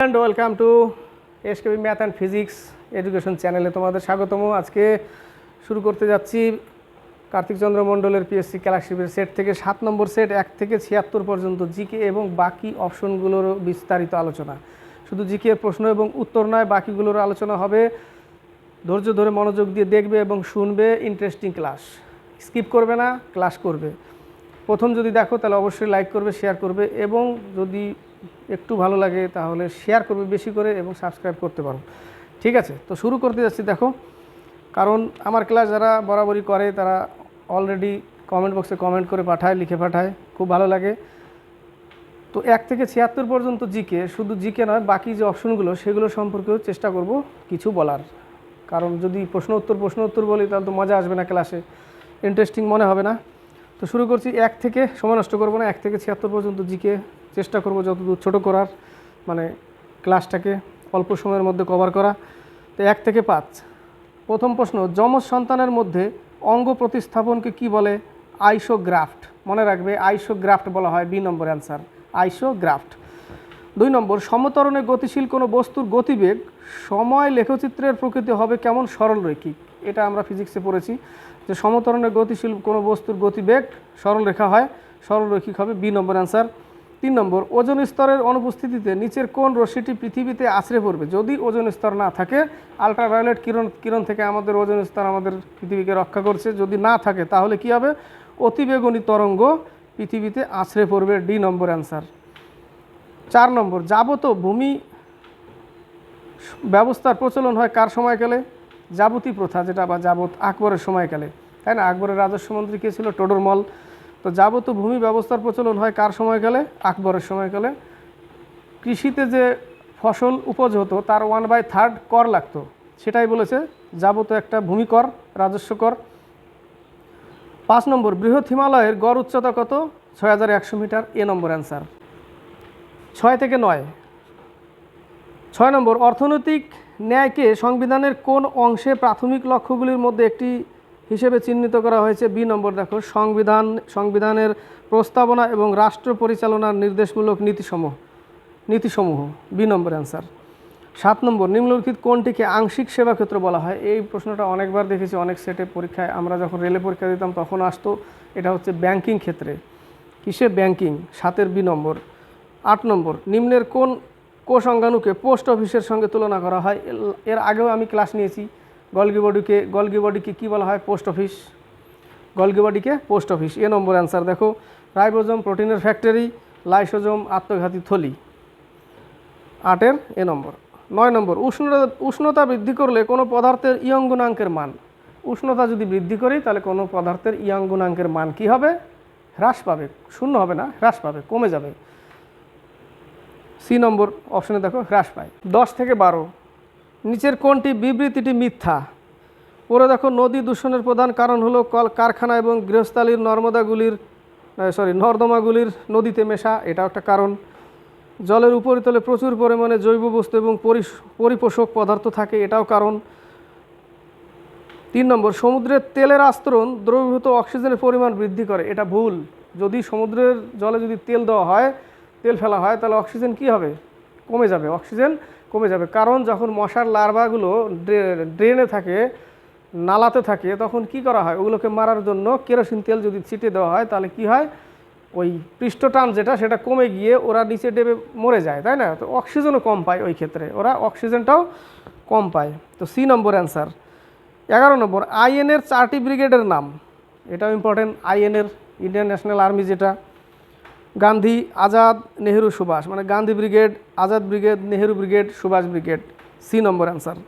And welcome to SKB math and physics education চ্যানেলে তোমাদের স্বাগতম। আজকে শুরু করতে যাচ্ছি কার্তিক চন্দ্র মণ্ডলের পিএসসি ক্যালাশিপের সেট থেকে সাত নম্বর সেট এক থেকে ছিয়াত্তর পর্যন্ত জিকে এবং বাকি অপশনগুলোর বিস্তারিত আলোচনা। শুধু জিকে এর প্রশ্ন এবং উত্তর নয়, বাকিগুলোর আলোচনা হবে ধৈর্য ধরে মনোযোগ দিয়ে দেখবে এবং শুনবে। ইন্টারেস্টিং ক্লাস স্কিপ করবে না ক্লাস করবে। প্রথম যদি দেখো, তাহলে অবশ্যই লাইক করবে শেয়ার করবে এবং যদি একটু ভালো লাগে, তাহলে শেয়ার করবে বেশি করে এবং সাবস্ক্রাইব করতে পারো। ঠিক আছে? তো শুরু করতে যাচ্ছি, দেখো। কারণ আমার ক্লাস যারা বরাবরই করে, তারা অলরেডি কমেন্ট বক্সে কমেন্ট করে পাঠায়, লিখে পাঠায়। খুব ভালো লাগে। তো এক থেকে ছিয়াত্তর পর্যন্ত জিকে শুধু জিকে নয়, বাকি যে অপশনগুলো সেগুলো সম্পর্কেও চেষ্টা করব কিছু বলার। কারণ যদি প্রশ্ন উত্তর প্রশ্ন উত্তর বলি, তাহলে তো মজা আসবে না ক্লাসে ইন্টারেস্টিং মনে হবে না। তো শুরু করছি এক থেকে, সময় নষ্ট করব না, এক থেকে ছিয়াত্তর পর্যন্ত জিকে চেষ্টা করব যতদূর ছোটো করার মানে ক্লাসটাকে অল্প সময়ের মধ্যে কভার করা। তো এক থেকে পাঁচ। প্রথম প্রশ্ন, যমজ সন্তানের মধ্যে অঙ্গ প্রতিস্থাপনকে কি বলে? আইসোগ্রাফট। মনে রাখবে, আইসোগ্রাফট বলা হয়, বি নম্বর অ্যান্সার। আইসোগ্রাফট। দুই নম্বর, সমতরণে গতিশীল কোনো বস্তুর গতিবেগ সময় লেখচিত্রের প্রকৃতি হবে কেমন সরল সরলরৈখিক এটা আমরা ফিজিক্সে পড়েছি, যে সমতরণে গতিশীল কোনো বস্তুর গতিবেগ সরলরেখা হয়, সরলরৈখিক হবে বি নম্বর অ্যান্সার তিন নম্বর, ওজন স্তরের অনুপস্থিতিতে নিচের কোন রশ্মিটি পৃথিবীতে আছড়ে পড়বে? যদি ওজন স্তর না থাকে আলট্রাভায়োলেট কিরণ কিরণ থেকে আমাদের ওজন স্তর আমাদের পৃথিবীকে রক্ষা করছে, যদি না থাকে তাহলে কি হবে? অতিবেগুনি তরঙ্গ পৃথিবীতে আছড়ে পড়বে ডি নম্বর অ্যান্সার চার নম্বর, যাবত ভূমি ব্যবস্থার প্রচলন হয় কার সময়কালে? যাবতী প্রথা যেটা বা যাবত আকবরের সময়কালে, তাই না? আকবরের রাজস্ব মন্ত্রী কে ছিল? টোডরমল তো যাবত ভূমি ব্যবস্থার প্রচলন হয় কার সময়কালে? আকবরের সময়কালে। কৃষিতে যে ফসল উপজ হতো, তার ওয়ান বাই থার্ড কর লাগতো। সেটাই বলেছে যাবত একটা ভূমি কর, রাজস্ব কর। পাঁচ নম্বর, বৃহৎ হিমালয়ের গড় উচ্চতা কত? ছয় হাজার একশো মিটার। এ নম্বর অ্যান্সার ছয় থেকে নয়। ছয় নম্বর, অর্থনৈতিক ন্যায়কে সংবিধানের কোন অংশে প্রাথমিক লক্ষ্যগুলির মধ্যে একটি হিসেবে চিহ্নিত করা হয়েছে? বি নম্বর দেখো। সংবিধান, সংবিধানের প্রস্তাবনা এবং রাষ্ট্র পরিচালনার নির্দেশমূলক নীতিসমূহ নীতিসমূহ। বি নম্বর অ্যান্সার সাত নম্বর, নিম্নলিখিত কোনটিকে আংশিক সেবা ক্ষেত্র বলা হয়? এই প্রশ্নটা অনেকবার দেখেছি, অনেক সেটে পরীক্ষায়। আমরা যখন রেলে পরীক্ষা দিতাম, তখন আসতো, এটা হচ্ছে ব্যাংকিং ক্ষেত্রে। কিসে? ব্যাংকিং সাতের বি নম্বর। আট নম্বর, নিম্নের কোন কোষ অঙ্গাণুকে পোস্ট অফিসের সঙ্গে তুলনা করা হয়। এর আগেও আমি ক্লাস নিয়েছি। গলগি বডিকে গলগি বডিকে কী বলা হয়? Post office. Golgi বডিকে post office. A number answer দেখো। রাইবোজোম প্রোটিনের ফ্যাক্টরি, লাইসোজোম আত্মঘাতী থলি। আটের এ নম্বর। নয় নম্বর, উষ্ণতা উষ্ণতা বৃদ্ধি করলে কোনো পদার্থের ইয়ং গুণাঙ্কের মান। উষ্ণতা যদি বৃদ্ধি করি, তাহলে কোনো পদার্থের ইয়ং গুণাঙ্কের মান কি হবে? হ্রাস পাবে। শূন্য হবে না, হ্রাস পাবে, কমে যাবে। সি নম্বর অপশনে দেখো, হ্রাস পায়। দশ থেকে বারো। নিচের কোনটি বিবৃতিটি মিথ্যা। পরে দেখো, নদী দূষণের প্রধান কারণ হলো কল কারখানা এবং গৃহস্থালির নর্মদাগুলির সরি নর্দমাগুলির নদীতে মেশা। এটাও একটা কারণ। জলের উপরিতলে প্রচুর পরিমাণে জৈব বস্তু এবং পরিপোষক পদার্থ থাকে, এটাও কারণ। তিন নম্বর, সমুদ্রের তেলের আস্তরণ দ্রবীভূত অক্সিজেনের পরিমাণ বৃদ্ধি করে। এটা ভুল। যদি সমুদ্রের জলে যদি তেল দেওয়া হয় তেল ফেলা হয়, তাহলে অক্সিজেন কি হবে? কমে যাবে। অক্সিজেন কমে যাবে। কারণ যখন মশার লার্ভাগুলো ড্রে- ড্রেনে থাকে, নালাতে থাকে, তখন কি করা হয়? ওগুলোকে মারার জন্য কেরোসিন তেল যদি ছিটে দেওয়া হয়, তাহলে কি হয়? ওই পৃষ্ঠটান যেটা, সেটা কমে গিয়ে ওরা নিচে ডেবে মরে যায়, তাই না? তো অক্সিজেনও কম পায় ওই ক্ষেত্রে। ওরা অক্সিজেনটাও কম পায়। তো সি নম্বর অ্যান্সার। এগারো নম্বর আইএনের চারটি ব্রিগেডের নাম। এটাও ইম্পর্টেন্ট আইএনের ইন্ডিয়ান ন্যাশনাল আর্মি যেটা। গান্ধী আজাদ নেহেরু সুভাষ মানে Gandhi brigade, Azad brigade, Nehru brigade, Subhash brigade, C number answer.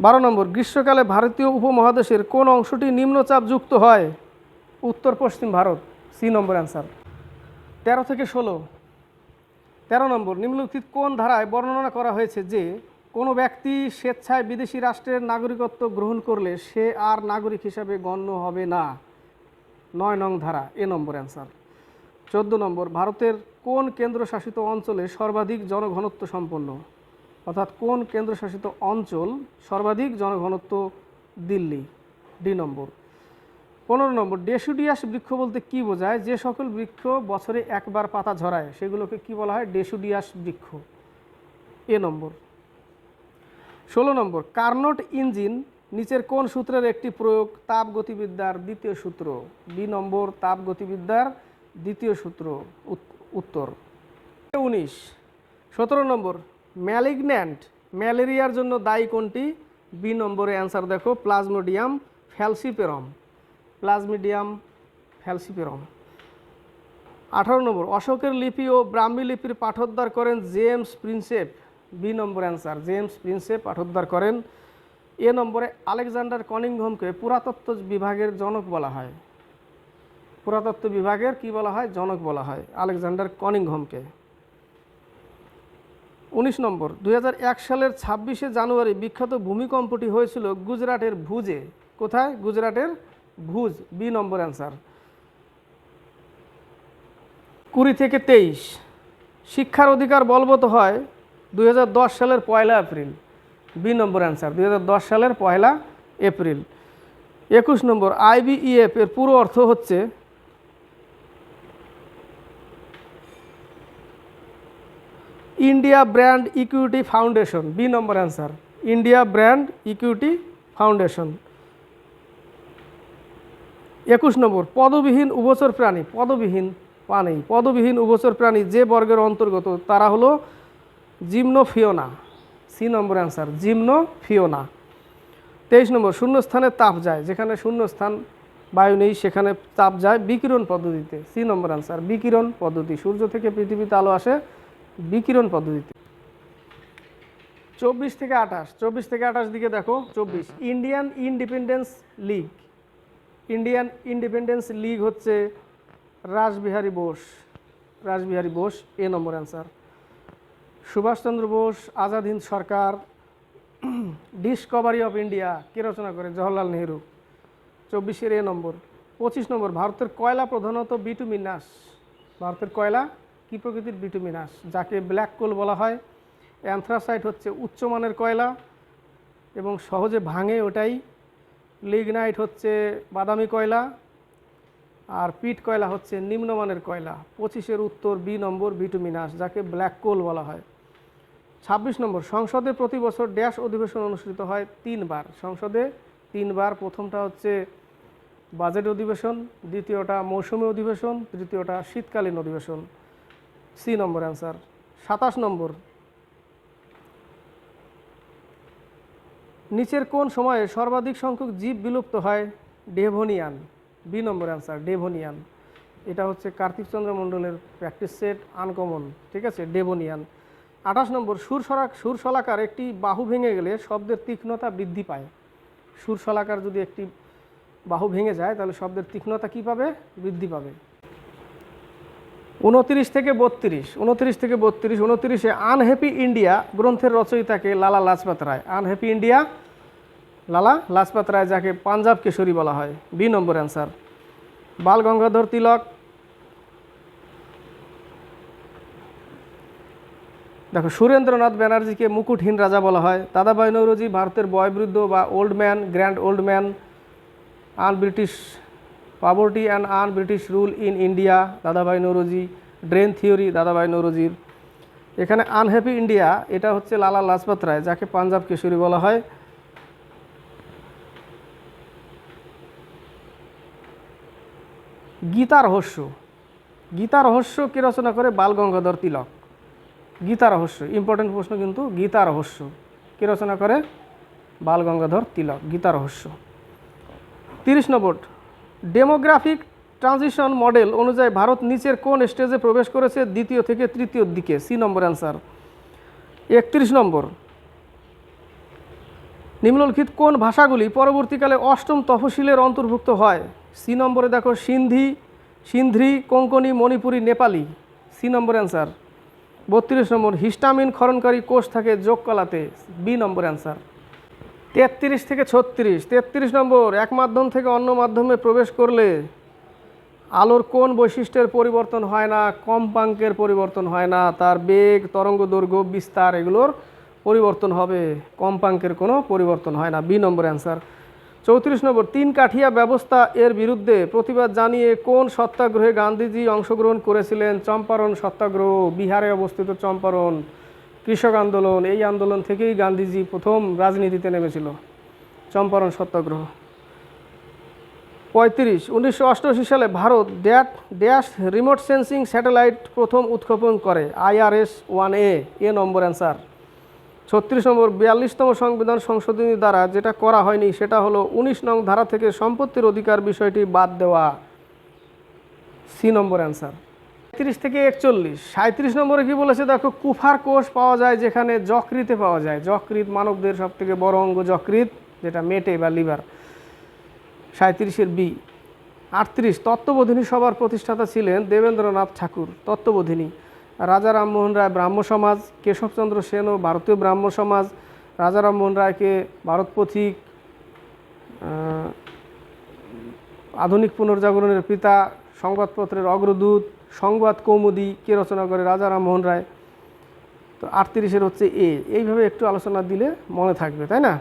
বারো নম্বর, গ্রীষ্মকালে ভারতীয় উপমহাদেশের কোন অংশটি নিম্নচাপ যুক্ত হয়? উত্তর পশ্চিম ভারত, সি নম্বর অ্যান্সার। তেরো থেকে ষোলো। তেরো নম্বর, নিম্নলিখিত কোন ধারায় বর্ণনা করা হয়েছে যে কোনো ব্যক্তি স্বেচ্ছায় বিদেশি রাষ্ট্রের নাগরিকত্ব গ্রহণ করলে সে আর নাগরিক হিসাবে গণ্য হবে না? নয় নং ধারা, এ নম্বর অ্যান্সার। চোদ্দ নম্বর, ভারতের কোন কেন্দ্রশাসিত অঞ্চলে সর্বাধিক জনঘনত্ব সম্পন্ন? অর্থাৎ কোন কেন্দ্রশাসিত অঞ্চল সর্বাধিক জনঘনত্ব দিল্লি? ডি নম্বর। পনেরো নম্বর, ডেসুডিয়াস বৃক্ষ বলতে কি বোঝায়? যে সকল বৃক্ষ বছরে একবার পাতা ঝরায়, সেগুলোকে কি বলা হয়? ডেসুডিয়াস বৃক্ষ। এ নম্বর। ষোলো নম্বর, কার্নোট ইঞ্জিন নিচের কোন সূত্রের একটি প্রয়োগ? তাপ গতিবিদ্যার দ্বিতীয় সূত্র। বি নম্বর তাপ গতিবিদ্যার দ্বিতীয় সূত্র উত্তর। উনিশ। সতেরো নম্বর, ম্যালিগন্যান্ট, ম্যালেরিয়ার জন্য দায়ী কোনটি? বি নম্বরে অ্যান্সার দেখো, প্লাজমোডিয়াম ফ্যালসিপেরম। প্লাজমিডিয়াম ফ্যালসিপেরম। আঠারো নম্বর, অশোকের লিপি ও ব্রাহ্মী লিপির পাঠোদ্ধার করেন James Prinsep. B number answer, James Prinsep পাঠোদ্ধার করেন। এ নম্বরে আলেকজান্ডার কনিংহমকে পুরাতত্ত্ব বিভাগের জনক বলা হয়। পুরাতত্ত্ব বিভাগের কি বলা হয়? জনক বলা হয়। আলেকজান্ডার কনিংহমকে। উনিশ নম্বর, দুই হাজার এক সালের ছাব্বিশে জানুয়ারি বিখ্যাত ভূমিকম্পটি হয়েছিল গুজরাটের ভুজে। কোথায়? গুজরাটের ভুজ, বি নম্বর অ্যান্সার। কুড়ি থেকে তেইশ। শিক্ষার অধিকার বলবৎ হয় দু হাজার দশ সালের পয়লা এপ্রিল। বি নম্বর অ্যান্সার, দুই হাজার দশ সালের পয়লা এপ্রিল। একুশ নম্বর, আইবিইএফ এর পুরো অর্থ হচ্ছে India Brand Equity Foundation B number answer India Brand Equity Foundation একুশ নম্বর, পদবিহীন উভচর প্রাণী, পদবিহীন প্রাণী, পদবিহীন উভচর প্রাণী যে বর্গের অন্তর্গত, তারা হলো জিমনোফিওনা। C number answer জিমনোফিওনা। তেইশ নম্বর, শূন্যস্থানে তাপ যায়, যেখানে শূন্যস্থান বায়ু নেই, সেখানে তাপ যায় বিকিরণ পদ্ধতিতে। সি নম্বর অ্যান্সার বিকিরণ পদ্ধতি। সূর্য থেকে পৃথিবীতে আলো আসে বিকিরণ পদ্ধতিতে। চব্বিশ থেকে আঠাশ, চব্বিশ থেকে আঠাশ দিকে দেখো, চব্বিশ। Indian Independence League Indian Independence League হচ্ছে Rashbehari Bose. Rashbehari Bose, A number answer Subhashchandra Bose, Azad Hind Sarkar Discovery of India কে রচনা করে? জওহরলাল নেহরু। চব্বিশের এ নম্বর। পঁচিশ নম্বর, ভারতের কয়লা প্রধানত বিটুমিনাস ভারতের কয়লা? কী প্রকৃতির বিটুমিনাস যাকে ব্ল্যাক কোল বলা হয়। অ্যান্থ্রাসাইট হচ্ছে উচ্চমানের কয়লা এবং সহজে ভাঙে ওটাই। লিগনাইট হচ্ছে বাদামি কয়লা আর পিট কয়লা হচ্ছে নিম্নমানের কয়লা। পঁচিশের উত্তর বি নম্বর বিটুমিনাস যাকে ব্ল্যাক কোল বলা হয়। ছাব্বিশ নম্বর, সংসদে প্রতি বছর ড্যাশ অধিবেশন অনুষ্ঠিত হয় তিনবার। সংসদে তিনবার, প্রথমটা হচ্ছে বাজেট অধিবেশন, দ্বিতীয়টা মৌসুমী অধিবেশন, তৃতীয়টা শীতকালীন অধিবেশন। সি নম্বর অ্যান্সার, সাতাশ নম্বর। নিচের কোন সময়ে সর্বাধিক সংখ্যক জীব বিলুপ্ত হয়? Devonian. B number answer, Devonian. এটা হচ্ছে কার্তিক চন্দ্র মণ্ডলের প্র্যাকটিস সেট আনকমন ঠিক আছে? ডেভোনিয়ান। আঠাশ নম্বর, সুরসরাক সুরশলাকার একটি বাহু ভেঙে গেলে শব্দের তীক্ষ্ণতা বৃদ্ধি পায়। সুরশলাকার যদি একটি বাহু ভেঙে যায়, তাহলে শব্দের তীক্ষ্ণতা কী পাবে? বৃদ্ধি পাবে। উনত্রিশ থেকে বত্রিশ, উনত্রিশ থেকে বত্রিশ, উনত্রিশে আনহ্যাপি ইন্ডিয়া গ্রন্থের রচয়িতাকে লালা লাজপাত রায়। আনহ্যাপি ইন্ডিয়া, লালা লাজপাত রায় যাকে পাঞ্জাব কেশরী বলা হয়। B number answer. Bal Gangadhar Tilak. দেখো, সুরেন্দ্রনাথ ব্যানার্জিকে মুকুটহীন রাজা বলা হয়। দাদাভাই নৌরজি, ভারতের বয়বৃদ্ধ বা old man, grand old man, un British poverty and un British rule in India Dadabhai Naoroji drain theory দাদাভাই নৌরজির এখানে আনহ্যাপি ইন্ডিয়া এটা হচ্ছে লালা লাজপত রায়, যাকে পাঞ্জাব কেশরী বলা হয়। গীতা রহস্য। গীতা রহস্য কে রচনা করে? বাল গঙ্গাধর তিলক। গীতা রহস্য ইম্পর্টেন্ট প্রশ্ন কিন্তু, গীতা রহস্য কে রচনা করে? বাল গঙ্গাধর তিলক, গীতা রহস্য। তিরিশ নম্বর। ডেমোগ্রাফিক ট্রানজিশন মডেল অনুযায়ী ভারত নিচের কোন স্টেজে প্রবেশ করেছে? দ্বিতীয় থেকে তৃতীয় দিকে। C number answer. একত্রিশ নম্বর। নিম্নলিখিত কোন ভাষাগুলি পরবর্তীকালে অষ্টম তফসিলের অন্তর্ভুক্ত হয়? সি নম্বরে দেখো Sindhi, সিন্ধ্রি Konkani Manipuri, Nepali. C number answer. বত্রিশ নম্বর, হিস্টামিন খরণকারী কোষ থাকে যোগকলাতে। B number answer. তেত্রিশ থেকে ছত্রিশ, তেত্রিশ নম্বর, এক মাধ্যম থেকে অন্য মাধ্যমে প্রবেশ করলে আলোর কোন বৈশিষ্ট্যের পরিবর্তন হয় না, কম্পাঙ্কের পরিবর্তন হয় না, তার বেগ, তরঙ্গ দৈর্ঘ্য, বিস্তার এগুলোর পরিবর্তন হবে, কম্পাঙ্কের কোনো পরিবর্তন হয় না, বি নম্বর অ্যান্সার। চৌত্রিশ নম্বর, তিন কাঠিয়া ব্যবস্থা এর বিরুদ্ধে প্রতিবাদ জানিয়ে কোন সত্যাগ্রহে গান্ধীজি অংশগ্রহণ করেছিলেন? চম্পারণ সত্যাগ্রহ, বিহারে অবস্থিত চম্পারণ। কৃষক আন্দোলন, এই আন্দোলন থেকেই গান্ধীজি প্রথম রাজনীতিতে নেমেছিল। চম্পারণ সত্যাগ্রহ। পঁয়ত্রিশ, উনিশশো সালে ভারত ড্যাট ড্যাশ রিমোট সেন্সিং স্যাটেলাইট প্রথম উৎক্ষেপণ করে, IRS one A A number answer. ছত্রিশ নম্বর, বিয়াল্লিশতম সংবিধান সংশোধনী দ্বারা যেটা করা হয়নি, সেটা হলো উনিশ নং ধারা থেকে সম্পত্তির অধিকার বিষয়টি বাদ দেওয়া। C number answer. তিরিশ থেকে একচল্লিশ। সাঁত্রিশ নম্বরে কি বলেছে? দেখো, কুফার কোষ পাওয়া যায় যেখানে যকৃতে পাওয়া যায়। যকৃত মানবদের সব থেকে বড় অঙ্গ যকৃত, যেটা মেটে বা লিভার। সাঁত্রিশের বি। আটত্রিশ, তত্ত্ববোধিনী সভার প্রতিষ্ঠাতা ছিলেন দেবেন্দ্রনাথ ঠাকুর, তত্ত্ববোধিনী। রাজা রামমোহন রায় ব্রাহ্ম সমাজ, কেশবচন্দ্র সেন ও ভারতীয় ব্রাহ্ম সমাজ। রাজা রামমোহন রায়কে ভারত পথিক আধুনিক পুনর্জাগরণের পিতা, সংবাদপত্রের অগ্রদূত সংবাদ কৌমুদি কে রচনা করে? রাজা রামমোহন রায়। তো আটত্রিশের হচ্ছে এ। এইভাবে একটু আলোচনা দিলে মনে থাকবে, তাই না?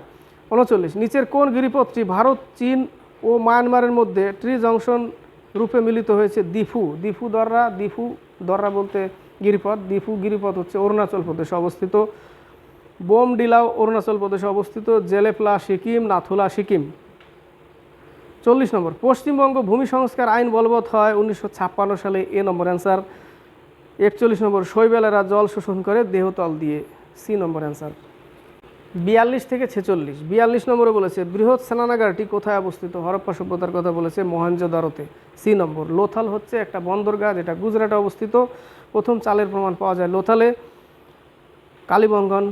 উনচল্লিশ, নিচের কোন গিরিপথটি ভারত, চীন ও মায়ানমারের মধ্যে ট্রি জংশন রূপে মিলিত হয়েছে? দিফু দিফু দররা দিফু দররা বলতে গিরিপথ, দিফু গিরিপথ হচ্ছে অরুণাচল প্রদেশে অবস্থিত। বোমডিলাও অরুণাচল প্রদেশে অবস্থিত। জেলেফলা সিকিম, নাথুলা সিকিম। চল্লিশ নম্বর, পশ্চিমবঙ্গ ভূমি সংস্কার আইন বলবৎ হয় উনিশশো ছাপ্পান্ন সালে, এ নম্বর অ্যান্সার। একচল্লিশ নম্বর, শৈবেলেরা জল শোষণ করে দেহতল দিয়ে। C number answer. বিয়াল্লিশ থেকে ছেচল্লিশ, বিয়াল্লিশ নম্বরে বলেছে, বৃহৎ স্নানাগারটি কোথায় অবস্থিত? হরপ্পা সভ্যতার কথা বলেছে মহেঞ্জোদারোতে সি নম্বর, লোথাল হচ্ছে একটা বন্দরগাহ যেটা গুজরাটে অবস্থিত। প্রথম চালের প্রমাণ পাওয়া যায় লোথালে। কালীবঙ্গন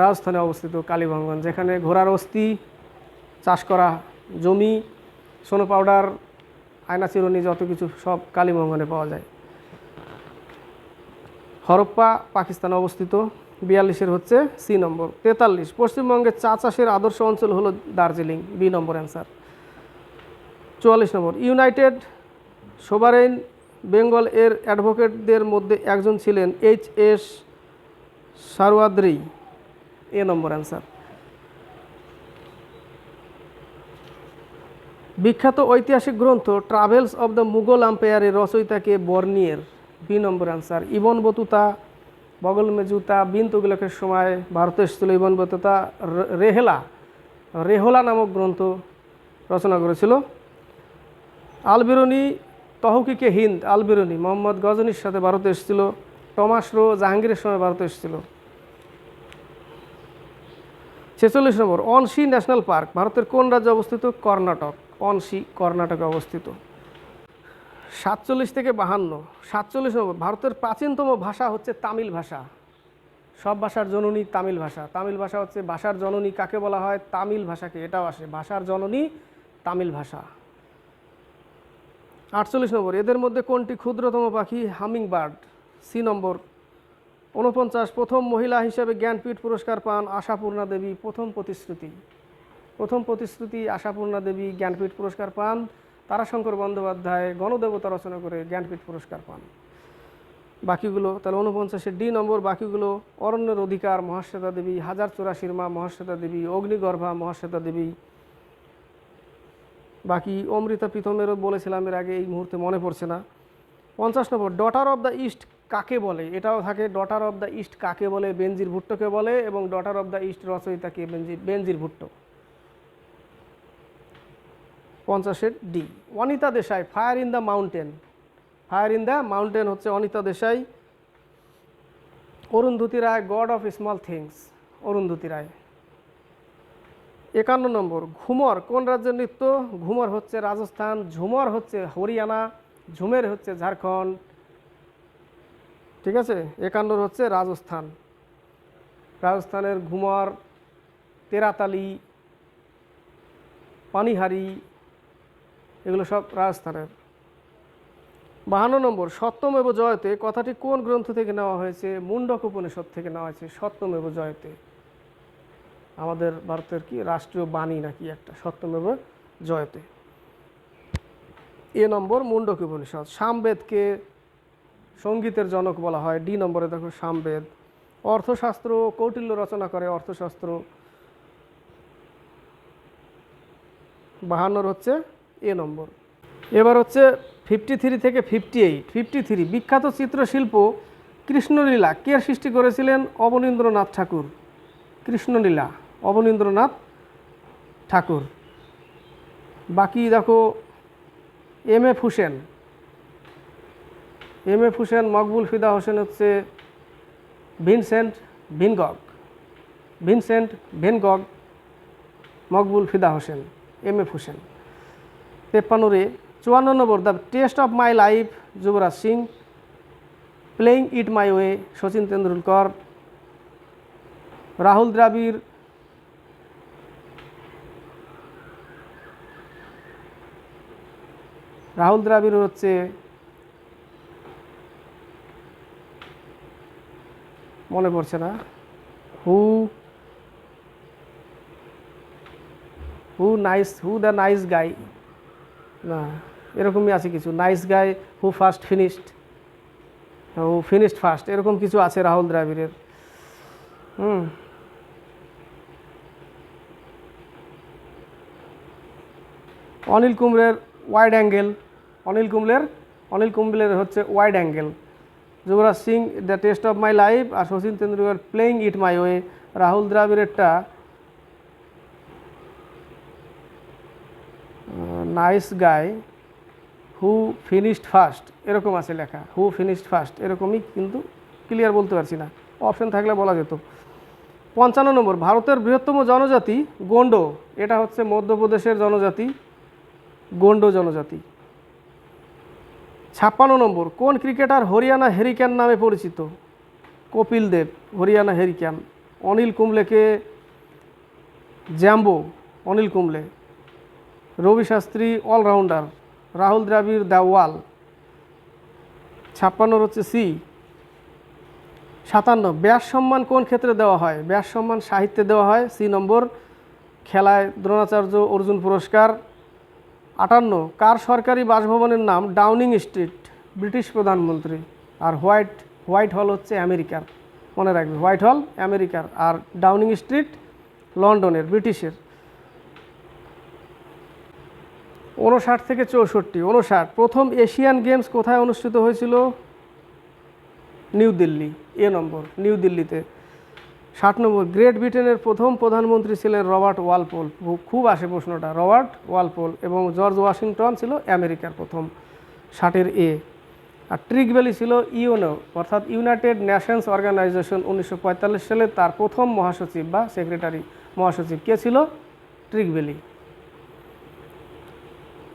রাজস্থানে অবস্থিত কালীবঙ্গন, যেখানে ঘোড়ার অস্থি, চাষ করা জমি সোনো পাউডার, আয়না চিরুনি যত কিছু সব কালীবঙ্গনে পাওয়া যায়। হরপ্পা, পাকিস্তানে অবস্থিত, বিয়াল্লিশের হচ্ছে সি নম্বর, তেতাল্লিশ পশ্চিমবঙ্গের চা চাষের আদর্শ অঞ্চল হলো দার্জিলিং, বি নম্বর অ্যান্সার। চুয়াল্লিশ নম্বর, ইউনাইটেড সোভারেন বেঙ্গল এর অ্যাডভোকেটদের মধ্যে একজন ছিলেন এইচ এস সারওয়াদ্রি এ নম্বর অ্যান্সার। বিখ্যাত ঐতিহাসিক গ্রন্থ ট্রাভেলস অব দ্য মুঘল আম্পায়ারের রচয়িতাকে Bernier B number answer Ibn Battuta, বগল মেজুতা বিন তুগলকের সময় ভারতে এসেছিল ইবন বতুতা। রেহেলা, রেহলা নামক গ্রন্থ রচনা করেছিল। আলবিরনি, তহকিকে হিন্দ আলবিরনি, মোহাম্মদ গজনীর সাথে ভারতে এসেছিল। টমাস রো জাহাঙ্গীরের সময় ভারতে এসেছিল। ছেচল্লিশ নম্বর অনসি ন্যাশনাল পার্ক, ভারতের কোন রাজ্যে অবস্থিত কর্ণাটক? অনসি কর্ণাটকে অবস্থিত। সাতচল্লিশ থেকে বাহান্ন। সাতচল্লিশ নম্বর ভারতের প্রাচীনতম ভাষা হচ্ছে তামিল ভাষা। সব ভাষার জননী তামিল ভাষা। তামিল ভাষা হচ্ছে ভাষার জননী কাকে বলা হয়? তামিল ভাষাকে। এটাও আসে। ভাষার জননী তামিল ভাষা। আটচল্লিশ নম্বর। এদের মধ্যে কোনটি ক্ষুদ্রতম পাখি? Hummingbird C number. ঊনপঞ্চাশ। প্রথম মহিলা হিসেবে জ্ঞানপীঠ পুরস্কার পান আশাপূর্ণা দেবী প্রথম প্রতিশ্রুতি। প্রথম প্রতিশ্রুতি আশাপূর্ণা দেবী জ্ঞানপীঠ পুরস্কার পান। তারাশঙ্কর বন্দ্যোপাধ্যায় গণদেবতা রচনা করে জ্ঞানপীঠ পুরস্কার পান। বাকিগুলো, তাহলে ঊনপঞ্চাশের ডি নম্বর বাকিগুলো, অরণ্যের অধিকার মহাশ্বেতা দেবী, হাজার চৌরাশির মা মহাশ্বেতা দেবী, অগ্নিগর্ভা মহাশ্বেতা দেবী। বাকি অমৃতা প্রীতমেরও বলেছিলাম এর আগে, এই মুহূর্তে মনে পড়ছে না। পঞ্চাশ number daughter of the East কাকে বলে? এটাও থাকে ডটার অফ দ্য ইস্ট কাকে বলে? বেনজির ভুট্টোকে বলে এবং ডটার অফ দ্য ইস্ট রচয়িতাকে বেনজির বেনজির ভুট্টো। পঞ্চাশের D. Anita Desai fire in the mountain fire in the mountain হচ্ছে Anita Desai. Arundhati Roy God of small things Arundhati Roy. একান্ন নম্বর, ঘুমর। কোন রাজ্যের নৃত্য? ঘুমর হচ্ছে রাজস্থান, ঝুমর হচ্ছে হরিয়ানা, ঝুমের হচ্ছে ঝাড়খণ্ড। ঠিক আছে? একান্নর হচ্ছে রাজস্থান। রাজস্থানের ঘুমর, তেরাতালি, পানিহারি এগুলো সব রাজস্থানের। বাহান্ন নম্বর সত্যমেব জয়তে কথাটি কোন গ্রন্থ থেকে নেওয়া হয়েছে? মুন্ডক উপনিষদ থেকে নেওয়া হয়েছে সত্যমেব জয়তে। আমাদের ভারতের কি রাষ্ট্রীয় বাণী নাকি একটা সত্যমেব জয়তে। এ নম্বর, মুন্ডক উপনিষদ। সামবেদকে সঙ্গীতের জনক বলা হয়। ডি নম্বরে দেখো, সামবেদ। অর্থশাস্ত্র, কৌটিল্য রচনা করে অর্থশাস্ত্র। বাহান্নর হচ্ছে এ নম্বর। এবার হচ্ছে ফিফটি থ্রি থেকে ফিফটি এইট ফিফটি থ্রি বিখ্যাত চিত্রশিল্প কৃষ্ণলীলা, কে সৃষ্টি করেছিলেন? অবনীন্দ্রনাথ ঠাকুর। কৃষ্ণলীলা, অবনীন্দ্রনাথ ঠাকুর। বাকি দেখো, M F Husain M F Husain Maqbool Fida Husain হচ্ছে Vincent van Gogh. Vincent van Gogh, Maqbool Fida Husain, M F Husain তেপ্পান্নরে চুয়ান্ন নম্বর, the test of my life, Yuvraj Singh playing it my way Sachin Tendulkar, Rahul Dravid Rahul Dravid হচ্ছে মনে পড়ছে না। হু হু nice who the nice guy না, এরকমই আছে কিছু। Nice guy who first finished who finished first এরকম কিছু আছে রাহুল দ্রাবিড়ের। হুম। অনিল কুম্বলের ওয়াইড অ্যাঙ্গেল অনিল কুম্বলের অনিল কুম্বলের হচ্ছে wide angle Yuvraj Singh the test of my life R Sachin Tendulkar playing it my way Rahul দ্রাবিড়েরটা nice guy who finished first এরকম আছে লেখা। হু ফিনিশড ফার্স্ট এরকমই কিন্তু ক্লিয়ার বলতে পারছি না। অপশন থাকলে বলা যেত। পঞ্চান্ন নম্বর, ভারতের বৃহত্তম জনজাতি গোন্ডো। এটা হচ্ছে মধ্যপ্রদেশের জনজাতি, গোন্ডো জনজাতি। ছাপ্পান্ন নম্বর, কোন ক্রিকেটার হরিয়ানা হেরিক্যান নামে পরিচিত? Kapil Dev, Haryana hurricane Anil কুম্বলেকে jumbo, Anil Kumble. Ravi Shastri all rounder, Rahul Dravid the wall ছাপ্পান্নর হচ্ছে সি। সাতান্ন, ব্যাস সম্মান কোন ক্ষেত্রে দেওয়া হয়? ব্যাস সম্মান সাহিত্যে দেওয়া হয়, সি নম্বর। খেলায় দ্রোণাচার্য অর্জুন পুরস্কার। আটান্ন, কার সরকারি বাসভবনের নাম? ডাউনিং স্ট্রিট, ব্রিটিশ প্রধানমন্ত্রী। আর হোয়াইট হোয়াইট হল হচ্ছে আমেরিকার। মনে রাখবে, হোয়াইট হল আমেরিকার। আর ডাউনিং স্ট্রিট লন্ডনের, ব্রিটিশের। উনষাট থেকে চৌষট্টি উনষাট প্রথম এশিয়ান গেমস কোথায় অনুষ্ঠিত হয়েছিল? New Delhi, A number, New দিল্লিতে। ষাট নম্বর, গ্রেট ব্রিটেনের প্রথম প্রধানমন্ত্রী ছিলেন রবার্ট ওয়ালপোল। খুব আসে প্রশ্নটা, রবার্ট ওয়ালপোল এবং জর্জ ওয়াশিংটন ছিল আমেরিকার প্রথম ষাটের এ। আর ট্রিক ভ্যালি ছিল ইউনো, অর্থাৎ ইউনাইটেড নেশনস অর্গানাইজেশন উনিশশো পঁয়তাল্লিশ সালে তার প্রথম মহাসচিব বা সেক্রেটারি মহাসচিব কে ছিল? Trygve Lie.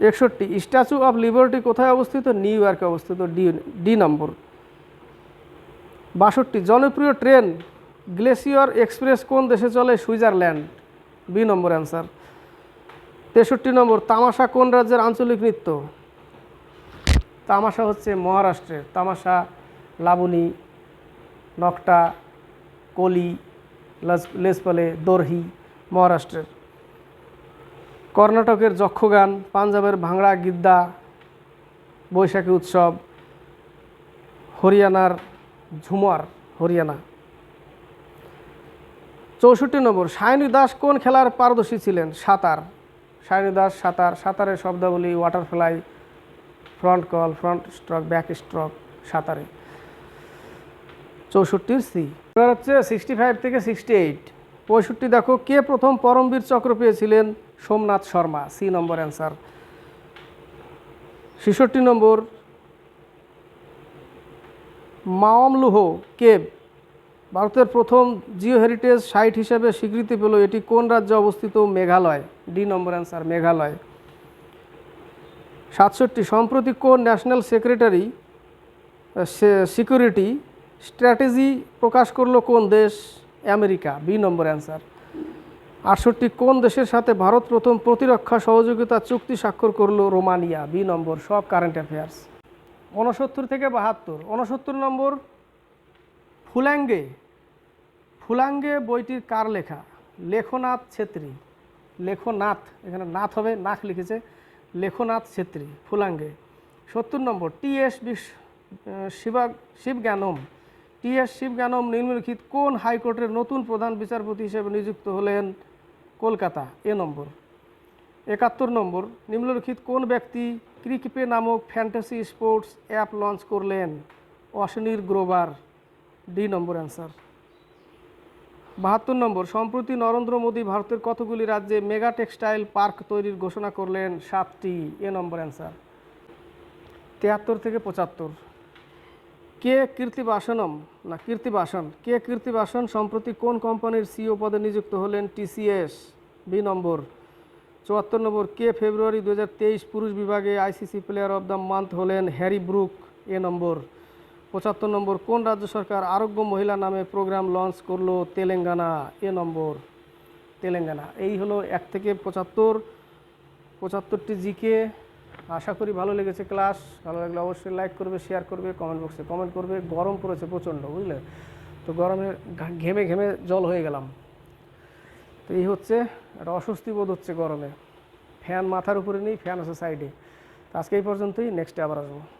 একষট্টি স্ট্যাচু অফ লিবার্টি কোথায় অবস্থিত? নিউ ইয়র্কে অবস্থিত ডি ডি নম্বর বাষট্টি, জনপ্রিয় ট্রেন গ্লেসিয়র এক্সপ্রেস কোন দেশে চলে? সুইজারল্যান্ড বি নম্বর অ্যান্সার তেষট্টি নম্বর তামাশা কোন রাজ্যের আঞ্চলিক নৃত্য? তামাশা হচ্ছে মহারাষ্ট্রের, তামাশা, লাবণী, নকটা, কলি, লাজ- লেসপালে দর্হি, মহারাষ্ট্রের। কর্ণাটকের যক্ষগান, পাঞ্জাবের ভাংড়া গিদ্দা, বৈশাখী উৎসব, হরিয়ানার ঝুমার হরিয়ানা। চৌষট্টি নম্বর, সায়নী দাস কোন খেলার পারদর্শী ছিলেন? সাঁতার। সায়নী দাস সাঁতার, সাঁতারের শব্দাবলী water fly front crawl front stroke back stroke সাঁতারে। চৌষট্টির সি। এবার হচ্ছে সিক্সটি ফাইভ থেকে সিক্সটি এইট পঁয়ষট্টি, দেখো, কে প্রথম পরমবীর চক্র পেয়েছিলেন? Somnath Sharma, C number answer. ছেষট্টি নম্বর, মাওয়ামলুহ কেব ভারতের প্রথম জিও হেরিটেজ সাইট হিসেবে স্বীকৃতি পেল, এটি কোন রাজ্যে অবস্থিত? Meghalaya, D number answer, Meghalaya. সাতষট্টি, সম্প্রতি কোন ন্যাশনাল সেক্রেটারি সিকিউরিটি স্ট্র্যাটেজি প্রকাশ করল কোন দেশ? America, B number answer. আটষট্টি কোন দেশের সাথে ভারত প্রথম প্রতিরক্ষা সহযোগিতা চুক্তি স্বাক্ষর করল রোমানিয়া? বি নম্বর, সব কারেন্ট অ্যাফেয়ার্স উনসত্তর থেকে বাহাত্তর। উনসত্তর নম্বর, ফুলাঙ্গে। ফুলাঙ্গে বইটির কার লেখা? লেখনাথ ছেত্রী। লেখনাথ, এখানে নাথ হবে, নাথ লিখেছে। লেখনাথ ছেত্রী, ফুলাঙ্গে। সত্তর নম্বর, টি এস বিশ শিবা, শিবজ্ঞানম। টি এস শিবজ্ঞানম নিম্নলিখিত কোন হাইকোর্টের নতুন প্রধান বিচারপতি হিসেবে নিযুক্ত হলেন? কলকাতা, এ নম্বর। একাত্তর নম্বর, নিম্নলিখিত কোন ব্যক্তি ক্রিকপে নামক ফ্যান্টাসি স্পোর্টস অ্যাপ লঞ্চ করলেন? অশনির গ্রোবার ডি নম্বর অ্যান্সার বাহাত্তর নম্বর, সম্প্রতি নরেন্দ্র মোদী ভারতের কতগুলি রাজ্যে মেগা টেক্সটাইল পার্ক তৈরির ঘোষণা করলেন সাতটি, এ নম্বর অ্যান্সার তিয়াত্তর থেকে পঁচাত্তর। কে কীর্তিবাসনম? না, কীর্তিবাসন। কে কীর্তিবাসন সম্প্রতি কোন কোম্পানির সিও পদে নিযুক্ত হলেন টিসিএস বি নম্বর। চুয়াত্তর নম্বর। কে ফেব্রুয়ারি দু হাজার তেইশ পুরুষ বিভাগে ICC player of the month হলেন হ্যারি ব্রুক? এ নম্বর। পঁচাত্তর নম্বর। কোন রাজ্য সরকার আরোগ্য মহিলা নামে প্রোগ্রাম লঞ্চ করল তেলেঙ্গানা? এ নম্বর। তেলেঙ্গানা। এই হলো এক থেকে পঁচাত্তর। পঁচাত্তরটি জিকে। আশা করি ভালো লেগেছে ক্লাস, ভালো লাগলে অবশ্যই লাইক করবে শেয়ার করবে কমেন্ট বক্সে কমেন্ট করবে। গরম পড়েছে প্রচণ্ড, বুঝলে? তো গরমে ঘেমে ঘেমে জল হয়ে গেলাম। তো এই হচ্ছে, একটা অস্বস্তি বোধ হচ্ছে গরমে। ফ্যান মাথার উপরে নেই ফ্যান আছে সাইডে তো আজকে এই পর্যন্তই নেক্সটে আবার আসব।